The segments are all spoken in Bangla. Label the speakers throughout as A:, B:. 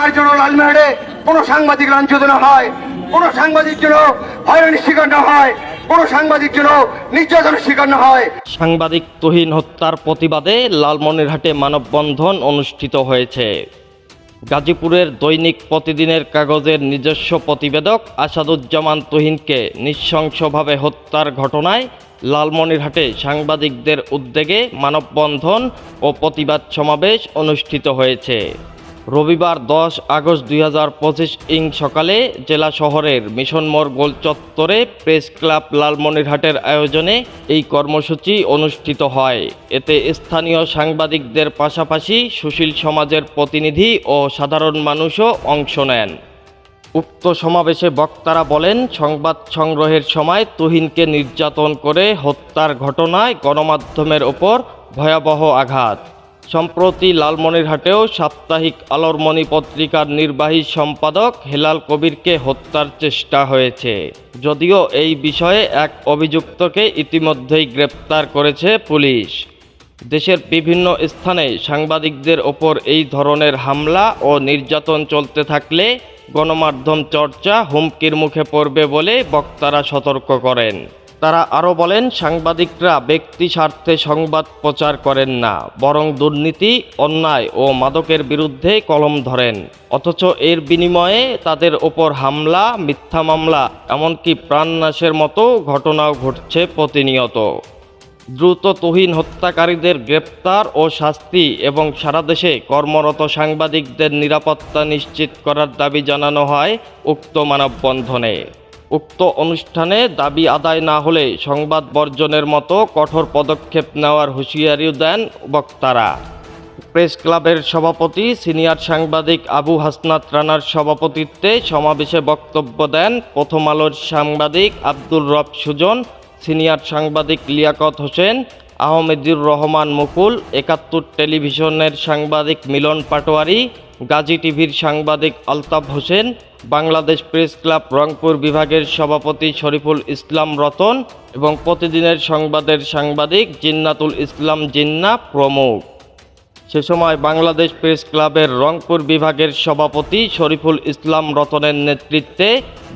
A: আর যেন লালমেহাটে কোনো সাংবাদিক লাঞ্ছিত না হয়, কোনো সাংবাদিক যেন হয়রানির শিকার না হয়, কোনো সাংবাদিক যেন নির্যাতনের শিকার না হয়।
B: সাংবাদিক তুহিন হত্যার প্রতিবাদে লালমনিরহাটে মানববন্ধন অনুষ্ঠিত হয়েছে। গাজীপুরের দৈনিক প্রতিদিনের কাগজের নিজস্ব প্রতিবেদক আসাদুজ্জামান তুহিনকে নৃশংসভাবে হত্যার ঘটনায় লালমনিরহাটে সাংবাদিকদের উদ্যোগে মানববন্ধন ও প্রতিবাদ সমাবেশ অনুষ্ঠিত হয়েছে। রবিবার দশ আগস্ট দুই হাজার পঁচিশ ইং সকালে জেলা শহরের মিশন মোড় গোল চত্বরে প্রেস ক্লাব লালমনিরহাটের আয়োজনে এই কর্মসূচি অনুষ্ঠিত হয়। এতে স্থানীয় সাংবাদিকদের পাশাপাশি সুশীল সমাজের প্রতিনিধি ও সাধারণ মানুষও অংশ নেন। উক্ত সমাবেশে বক্তারা বলেন, সংবাদ সংগ্রহের সময় তুহিনকে নির্যাতন করে হত্যার ঘটনায় গণমাধ্যমের ওপর ভয়াবহ আঘাত। সম্প্রতি লালমনিরহাটেও সাপ্তাহিক আলোরমণি পত্রিকার নির্বাহী সম্পাদক হেলাল কবিরকে হত্যার চেষ্টা হয়েছে। যদিও এই বিষয়ে এক অভিযুক্তকে ইতিমধ্যেই গ্রেপ্তার করেছে পুলিশ। দেশের বিভিন্ন স্থানে সাংবাদিকদের ওপর এই ধরনের হামলা ও নির্যাতন চলতে থাকলে গণমাধ্যম চর্চা হুমকির মুখে পড়বে বলে বক্তারা সতর্ক করেন। তারা আরও বলেন, সাংবাদিকরা ব্যক্তি স্বার্থে সংবাদ প্রচার করেন না, বরং দুর্নীতি, অন্যায় ও মাদকের বিরুদ্ধে কলম ধরেন। অথচ এর বিনিময়ে তাদের ওপর হামলা, মিথ্যা মামলা, এমনকি প্রাণনাশের মতো ঘটনাও ঘটছে প্রতিনিয়ত। দ্রুত তুহিন হত্যাকারীদের গ্রেপ্তার ও শাস্তি এবং সারা দেশে কর্মরত সাংবাদিকদের নিরাপত্তা নিশ্চিত করার দাবি জানানো হয় উক্ত মানববন্ধনে। উক্ত অনুষ্ঠানে দাবি আদায় না হলে সংবাদ বর্জনের মতো কঠোর পদক্ষেপ নেওয়ার হুঁশিয়ারিও দেন বক্তারা। প্রেস ক্লাবের সভাপতি সিনিয়র সাংবাদিক আবু হাসনাত রানার সভাপতিত্বে সমাবেশে বক্তব্য দেন প্রথম আলোর সাংবাদিক আব্দুল রব সুজন, সিনিয়র সাংবাদিক লিয়াকত হোসেন আহমেদুর রহমান মুকুল, একাত্তর টেলিভিশনের সাংবাদিক মিলন পাটোয়ারি, গাজী টিভির সাংবাদিক আলতাফ হোসেন, বাংলাদেশ প্রেস ক্লাব রংপুর বিভাগের সভাপতি শরীফুল ইসলাম রতন এবং প্রতিদিনের সংবাদের সাংবাদিক জিন্নাতুল ইসলাম জিন্না প্রমুখ। সে সময় বাংলাদেশ প্রেস ক্লাবের রংপুর বিভাগের সভাপতি শরীফুল ইসলাম রতনের নেতৃত্বে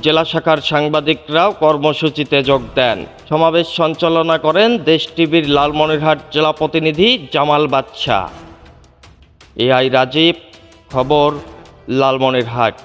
B: জেলা শাখার সাংবাদিকরাও কর্মসূচিতে যোগ দেন। সমাবেশ সঞ্চালনা করেন দেশ টিভির লালমনিরহাট জেলা প্রতিনিধি জামাল বাদশাহ। এআই রাজীব, খবর, লালমনিরহাট।